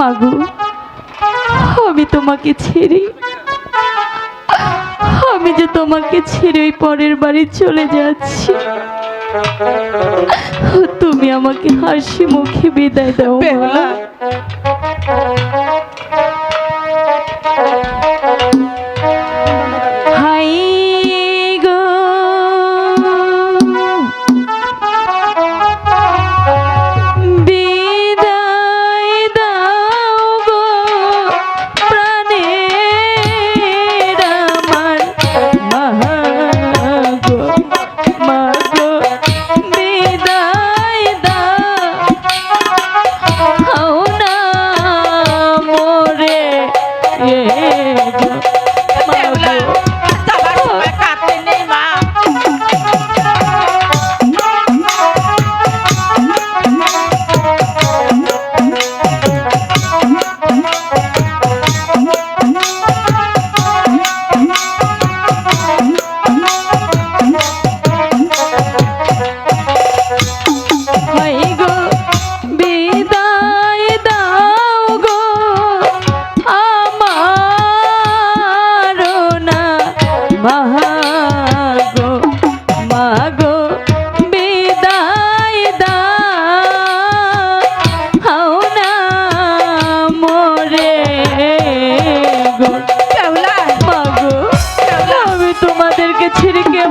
মাগু, আমি তোমাকে ছেড়ে, আমি যে তোমাকে ছেড়ে ওই পরের বাড়ি চলে যাচ্ছি। তুমি আমাকে হাসি মুখে বিদায় দাও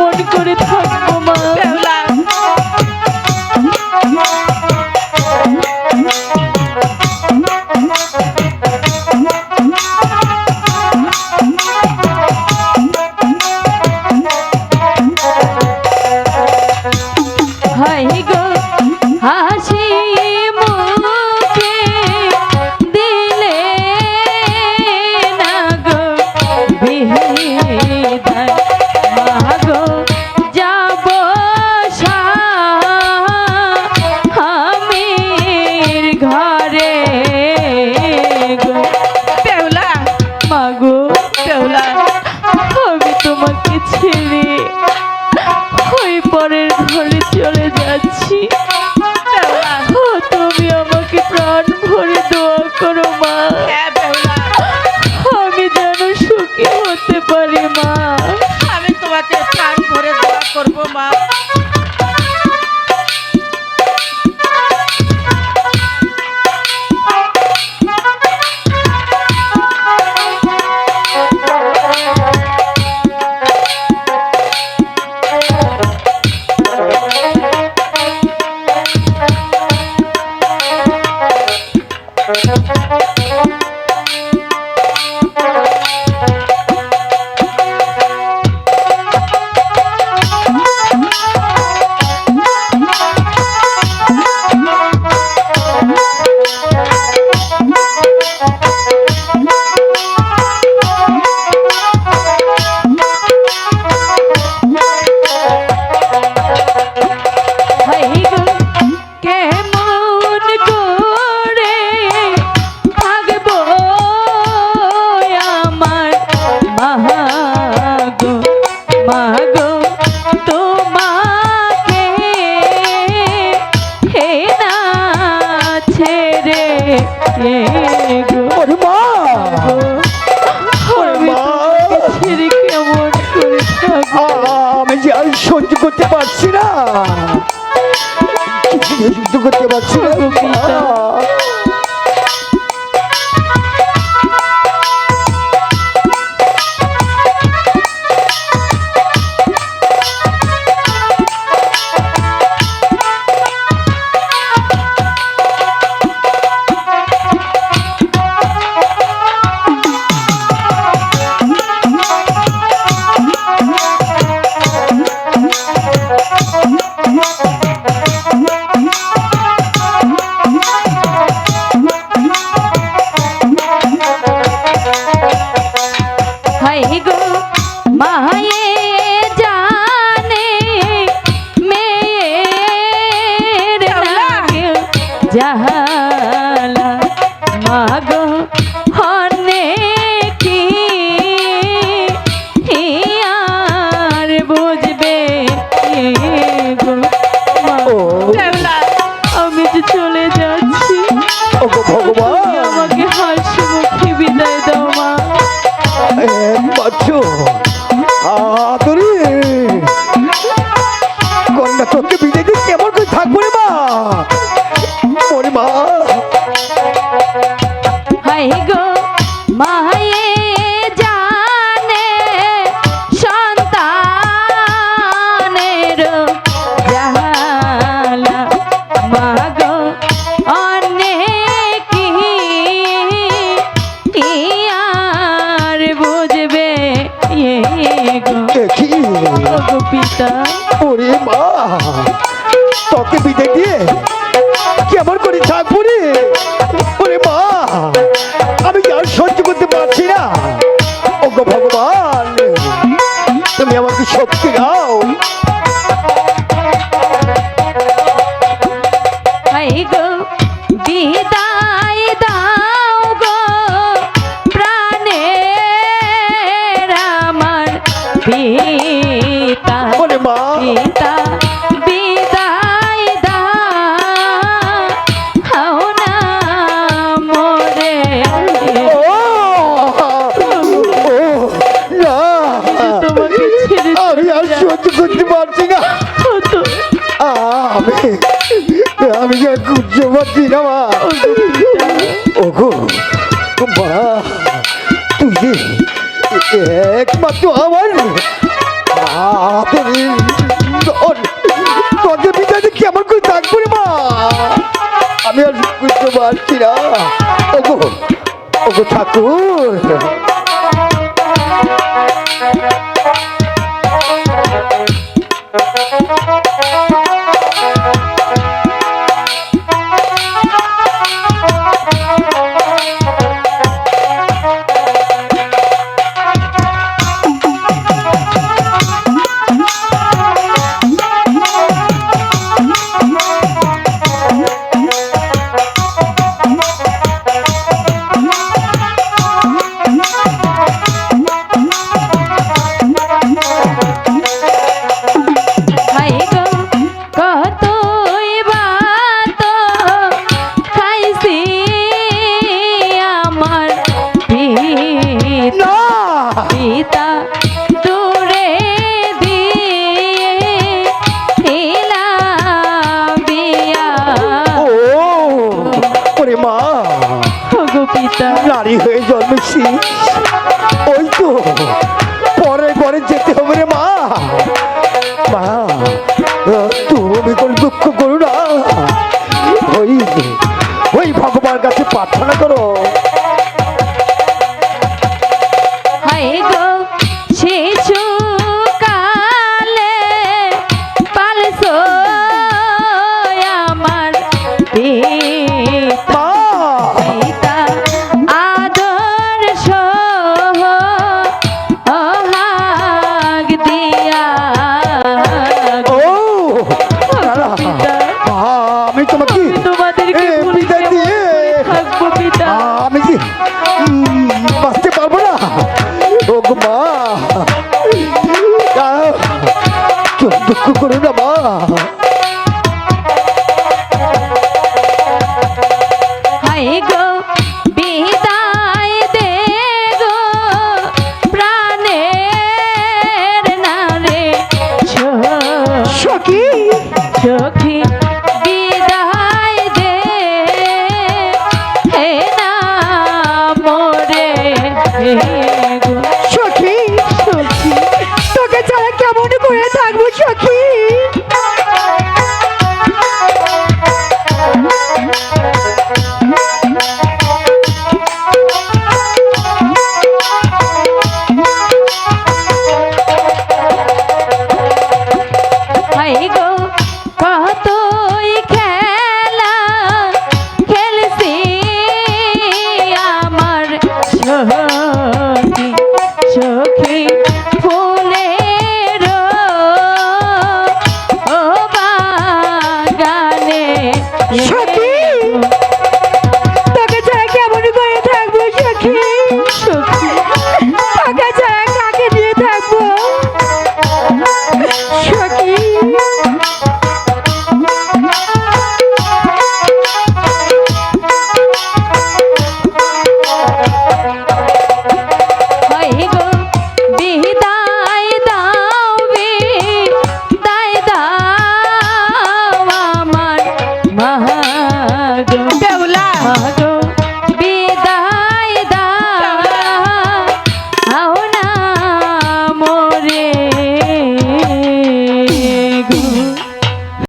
মন করে যুদ্ধ করতে পারছি না। মা। হাই গো মায়ে জানে সন্তানের জালা। মা গো অনেক আর বুঝবে গো? পিতা। ওরে মা তোকে বিদে দিয়ে কেমন করি পুরি পুরি মা, আমি আর সহ্য করতে পারছি না? ও গো ভগবান তুমি আমাকে শক্তি দাও। দিনামা ওগো বাড়া তুই একমাত্র আমার। কেমন করে থাকব রে আমি আর বুঝতে পারছি না। ওগো ওগো ঠাকুর। পাখি